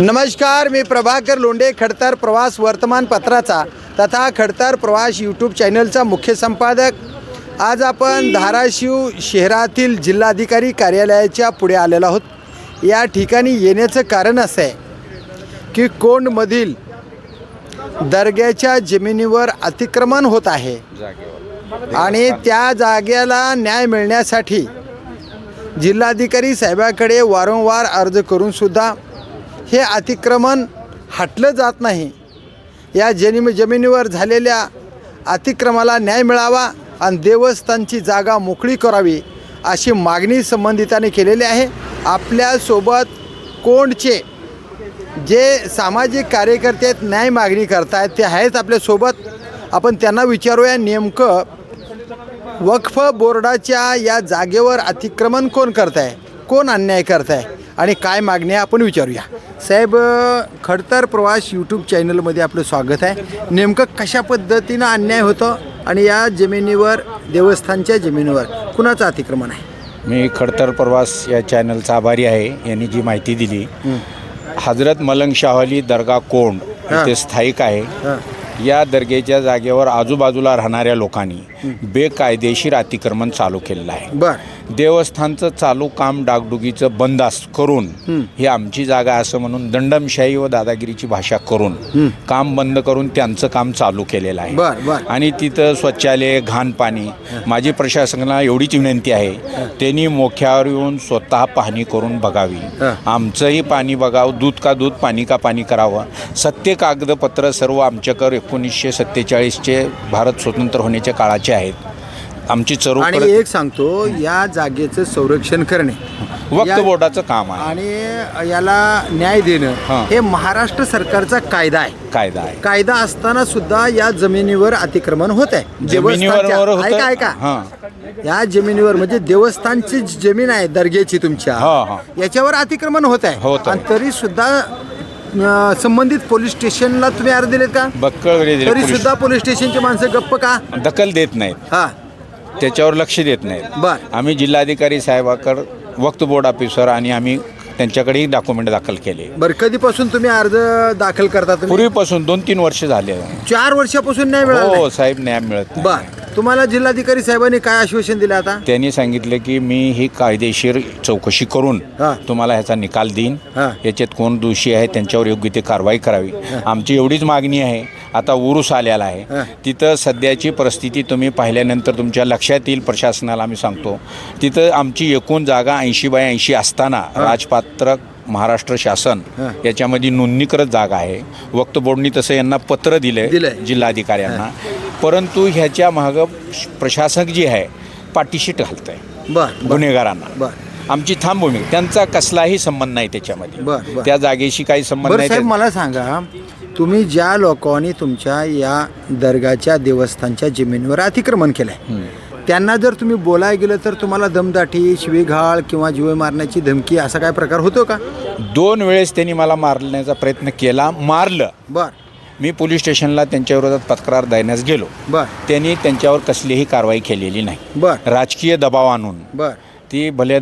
नमस्कार मी प्रभाकर लोंढे खडतर प्रवास वर्तमानपत्राचा तथा खडतर प्रवास यूट्यूब चॅनलचा मुख्य संपादक. आज आपण धाराशिव शहरातील जिल्हाधिकारी कार्यालयाच्या पुढे आलेलो आहोत. या ठिकाणी येण्याचं कारण असं आहे की कोंडमधील दर्ग्याच्या जमिनीवर अतिक्रमण होत आहे. आणि त्या जागेला न्याय मिळण्यासाठी जिल्हाधिकारी साहेबाकडे वारंवार अर्ज करूनसुद्धा हे अतिक्रमण हटलं जात नाही. या जनिम जमिनीवर झालेल्या अतिक्रमाला न्याय मिळावा आणि देवस्थानची जागा मोकळी करावी अशी मागणी संबंधितांनी केलेली आहे. आपल्यासोबत कोंडचे जे सामाजिक कार्यकर्ते आहेत न्याय मागणी करतायत ते आहेत आपल्यासोबत. आपण त्यांना विचारूया नेमकं वक्फ बोर्डाच्या या जागेवर अतिक्रमण कोण करत आहे कोण अन्याय करत आहे आणि काय मागणी आहे? आपण विचारूया. साहेब खडतर प्रवास यूट्यूब चॅनलमध्ये आपलं स्वागत आहे. नेमकं कशा पद्धतीनं अन्याय होतं आणि या जमिनीवर देवस्थानच्या जमिनीवर कुणाचं अतिक्रमण आहे? मी खडतर प्रवास या चॅनलचा आभारी आहे यांनी जी माहिती दिली. हजरत मलंग शाहली दर्गा कोंड हां. इथे स्थायिक आहे. या दर्गेच्या जागेवर आजूबाजूला राहणाऱ्या लोकांनी बेकायदेशीर अतिक्रमण चालू केलेलं आहे. बरं. देवस्थानचं चालू काम डागडुगीचं बंदास्त करून ही आमची जागा असं म्हणून दंडमशाही व दादागिरीची भाषा करून काम बंद करून त्यांचं काम चालू केलेलं आहे. आणि तिथं स्वच्छालय घाण पाणी माझी प्रशासनाला एवढीच विनंती आहे त्यांनी मोख्यावर येऊन स्वतः पाहणी करून बघावी. आमचंही पाणी बघावं दूध का दूध पाणी का पाणी करावं. सत्य कागदपत्र सर्व आमच्याकडे एकोणीसशे सत्तेचाळीसचे भारत स्वतंत्र होण्याच्या काळाचे आहेत आमची आणि चरोकड एक सांगतो या जागेचं संरक्षण करणे. वक्त या- बोर्डाचं काम आहे. आणि याला न्याय देणं हां. हे महाराष्ट्र सरकारचा कायदा आहे. कायदा आहे. कायदा असताना सुद्धा या जमिनीवर अतिक्रमण होत आहे. जमिनीवर देवस्थानच्या- होतं? ऐका ऐका. हां. या जमिनीवर म्हणजे देवस्थानची जी जमीन आहे दर्ग्याची तुमच्या हां, हां. याच्यावर अतिक्रमण होत आहे. होत आहे. आणि तरी सुद्धा अं, संबंधित पोलीस स्टेशनला तुम्ही अर्ज दिलेत का? बक्कळ वेळी दिले तरी पोलीस. सुद्धा पोलीस स्टेशनची माणसं गप्प का? दखल देत नाहीत. हा. त्याच्यावर लक्ष देत नाहीत. बर. आम्ही जिल्हाधिकारी साहेबाकडे वक्त बोर्ड ऑफिसर आणि आम्ही त्यांच्याकडेही डॉक्युमेंट दाखल केले. बर कधीपासून तुम्ही अर्ज दाखल करता तुम्ही? पूर्वीपासून दोन तीन वर्ष झाले. चार वर्षापासून नाही मिळाला हो साहेब न्याय मिळत नाही. बर तुम्हाला जिल्हाधिकारी साहेबांनी काय आश्वासन दिलं आता? त्यांनी सांगितलं की मी ही कायदेशीर चौकशी करून हा. तुम्हाला ह्याचा निकाल देईन. हा. याच्यात कोण दोषी आहे त्यांच्यावर योग्य ते कारवाई करावी. आमची एवढीच मागणी आहे. आता उरूस आलेला. आहे. तिथं सध्याची परिस्थिती तुम्ही पाहिल्यानंतर तुमच्या लक्षात येईल प्रशासनाला आम्ही सांगतो. तिथं आमची एकूण जागा ऐंशी बाय ऐंशी असताना राजपात्र महाराष्ट्र शासन. याच्यामध्ये नोंदणीकृत जागा आहे. वक्त बोर्डनी तसं यांना पत्र दिलं. जिल्हाधिकाऱ्यांना. परंतु ह्याच्या मागं प्रशासक जी आहे पाठीशी घालत आहे गुन्हेगारांना. बर. आमची थांब भूमिका त्यांचा कसलाही संबंध नाही त्याच्यामध्ये. त्या जागेशी काही संबंध नाही साहेब मला सांगा तुम्ही ज्या लोकांनी तुमच्या या दर्गाच्या देवस्थानच्या जमिनीवर अतिक्रमण केलंय हम्म. त्यांना जर तुम्ही बोलायला गेलं तर तुम्हाला दमदाटी शिवीघाळ किंवा जीवे मारण्याची धमकी असा काय प्रकार होतो का? दोन वेळेस त्यांनी मला मारण्याचा प्रयत्न केला. मारलं. बर. मी पोलीस स्टेशनला त्यांच्या विरोधात तक्रार देण्यास गेलो. बर. त्यांनी त्यांच्यावर कसलीही कारवाई केलेली नाही. बर. राजकीय दबाव आणून. बर. ती भले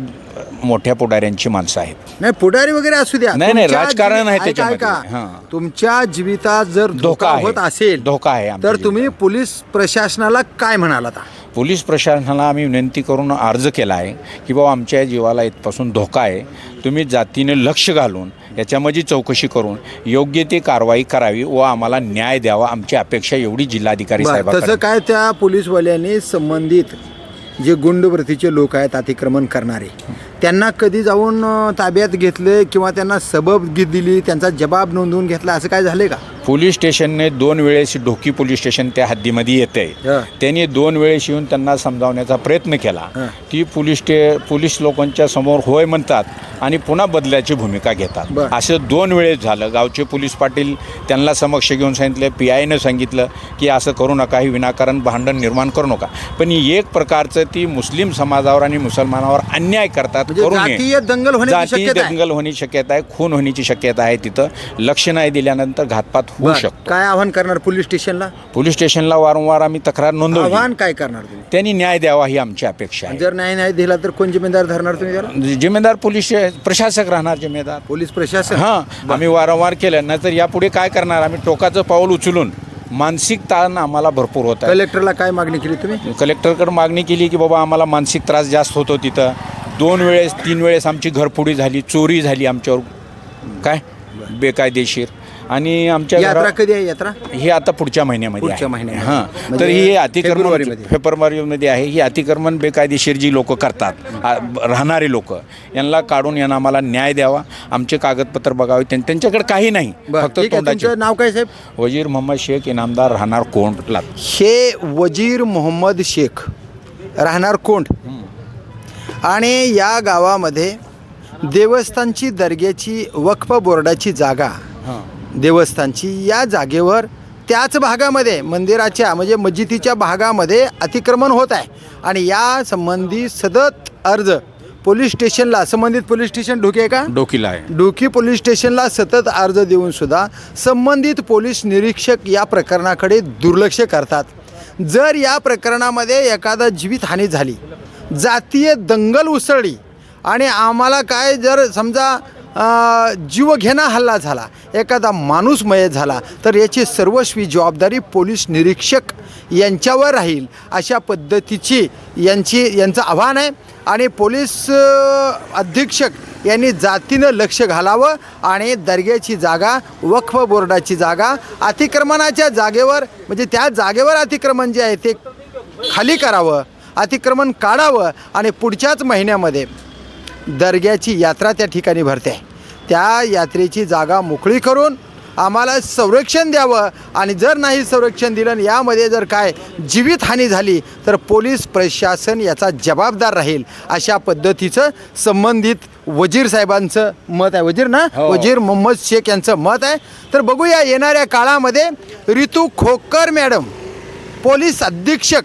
मोठ्या पुढाऱ्यांची माणसं आहेत नाही पुढारी वगैरे असू द्या नाही, नाही, तुमच्या राजकारण आहे ऐका, त्याच्यामध्ये. ऐका. हां. तुमच्या जीवितात जर धोका धोका आहे. होत असेल धोका आहे आमच्या तर तुम्ही पोलीस प्रशासनाला काय म्हणाल आता पोलीस प्रशासनाला आम्ही विनंती करून अर्ज केला आहे की बाबा आमच्या जीवाला इथपासून धोका आहे तुम्ही जातीने लक्ष घालून याच्यामध्ये चौकशी करून योग्य ती कारवाई करावी व आम्हाला न्याय द्यावा आमची अपेक्षा एवढी जिल्हाधिकारी बरं, साहेबांकडे तसं काय त्या पोलीसवाल्यांनी संबंधित जे गुंडवृत्तीचे लोक आहेत अतिक्रमण करणारे. त्यांना कधी जाऊन ताब्यात घेतले किंवा त्यांना सबब दिली त्यांचा जबाब नोंदवून घेतला असं काय झालंय का पोलीस स्टेशनने दोन वेळेस ढोकी पोलीस स्टेशन त्या हद्दीमध्ये येते. त्यांनी दोन वेळेस येऊन त्यांना समजावण्याचा प्रयत्न केला. ती पोलीस स्टे पोलीस लोकांच्या समोर होय म्हणतात आणि पुन्हा बदल्याची भूमिका घेतात. असं दोन वेळेस झालं गावचे पोलीस पाटील त्यांना समक्ष घेऊन सांगितलं पी आयनं सांगितलं की असं करू नका ही विनाकारण भांडण निर्माण करू नका पण एक प्रकारचं ती मुस्लिम समाजावर आणि मुसलमानावर अन्याय करतात म्हणजे करू जातीय दंगल होण्याची जातीय शक्यता आहे. दंगल होण्याची शक्यता आहे खून होण्याची शक्यता आहे तिथं. लक्ष नाही दिल्यानंतर घातपात होऊ बरं. शकतो. काय आव्हान करणार पोलीस स्टेशनला? पोलीस स्टेशनला वारंवार आम्ही तक्रार नोंदवली. आव्हान काय करणार तुम्ही? त्यांनी न्याय द्यावा ही आमची अपेक्षा आहे. जर न्याय नाही दिला तर कोण जिम्मेदार धरणार तुम्ही त्याला? जिम्मेदार पोलीस प्रशासक राहणार जिम्मेदार. पोलीस प्रशासन हां आम्ही वारंवार केलं. नाहीतर यापुढे काय करणार? आम्ही टोकाचं पाऊल उचलून मानसिक ताण आम्हाला भरपूर होत आहे. कलेक्टरला काय मागणी केली तुम्ही? कलेक्टरकडे मागणी केली की बाबा आम्हाला मानसिक त्रास जास्त होतो तिथं. दोन वेळेस तीन वेळेस आमची घरफोडी झाली चोरी झाली आमच्यावर. काय? बेकायदेशीर. आणि आमच्या यात्रा कधी आहे यात्रा? हे आता पुढच्या महिन्यामध्ये पुढच्या. महिन्यामध्ये. हां. म्हणजे तर ही अतिक्रमण फेब्रुवारीमध्ये. फेब्रुवारीमध्ये आहे. ही अतिक्रमण बेकायदेशीर जी लोक करतात आ- राहणारे लोक यांना काढून यांना आम्हाला न्याय द्यावा. आमचे कागदपत्र बघावे. त्यां- त्यांच्याकडे काही नाही. बरं. फक्त ठीक आहे. तोंडाचे. तुमचं नाव काय साहेब? वजीर मोहम्मद शेख इनामदार राहणार कोंडला हे वजीर मोहम्मद शेख राहणार कोंड. आणि या गावामध्ये देवस्थानची दर्ग्याची वक्फ बोर्डाची जागा देवस्थानची या जागेवर त्याच भागामध्ये मंदिराच्या म्हणजे मस्जिदीच्या भागामध्ये अतिक्रमण होत आहे. आणि या संबंधी सतत अर्ज पोलीस स्टेशनला संबंधित पोलीस स्टेशन ढोके आहे का? डोकीला आहे. डोकी पोलीस स्टेशनला सतत अर्ज देऊन सुद्धा संबंधित पोलीस निरीक्षक या प्रकरणाकडे दुर्लक्ष करतात. जर या प्रकरणामध्ये एखादा जीवितहानी झाली जातीय दंगल उसळली. आणि आम्हाला काय जर समजा जीवघेणा हल्ला झाला एखादा माणूस मयत झाला तर याची सर्वस्वी जबाबदारी पोलीस निरीक्षक यांच्यावर राहील अशा पद्धतीची यांची यांचं आव्हान आहे. आणि पोलीस अधीक्षक यांनी जातीनं लक्ष घालावं आणि दर्ग्याची जागा वक्फ बोर्डाची जागा अतिक्रमणाच्या जागेवर म्हणजे त्या जागेवर अतिक्रमण जे आहे ते खाली करावं. अतिक्रमण काढावं आणि पुढच्याच महिन्यामध्ये दर्ग्याची यात्रा त्या ठिकाणी भरते. त्या यात्रेची जागा मोकळी करून आम्हाला संरक्षण द्यावं आणि जर नाही संरक्षण दिलं आणि यामध्ये जर काय जीवितहानी झाली तर पोलीस प्रशासन याचा जबाबदार राहील अशा पद्धतीचं संबंधित वजीर साहेबांचं मत आहे. वजीर ना? हो. वजीर मोहम्मद शेख यांचं मत आहे. तर बघूया येणाऱ्या काळामध्ये रितू खोकर मॅडम पोलीस अधीक्षक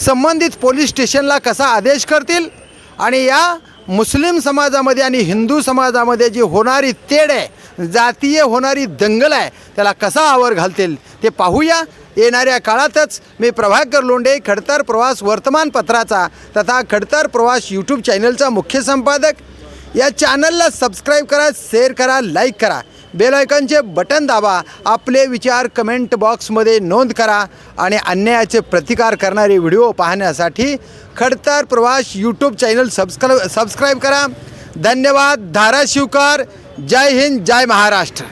संबंधित पोलीस स्टेशनला कसा आदेश करतील? आणि या मुस्लिम समाजामध्ये आणि हिंदू समाजामध्ये जी होणारी तेढ आहे जातीय होणारी दंगल आहे त्याला कसा आवर घालतील ते पाहूया. येणाऱ्या काळातच मी प्रभाकर लोंडे खडतर प्रवास वर्तमानपत्राचा तथा खडतर प्रवास यूट्यूब चॅनलचा मुख्य संपादक. या चॅनलला सबस्क्राईब करा शेअर करा लाईक करा. बेलायकनचे बटन दाबा आपले विचार कमेंट बॉक्समध्ये नोंद करा आणि अन्यायाचे प्रतिकार करणारे व्हिडिओ पाहण्यासाठी खडतर प्रवास यूट्यूब चॅनल सबस्क्राईब सबस्क्राईब करा. धन्यवाद. धाराशिवकर. जय हिंद. जय महाराष्ट्र.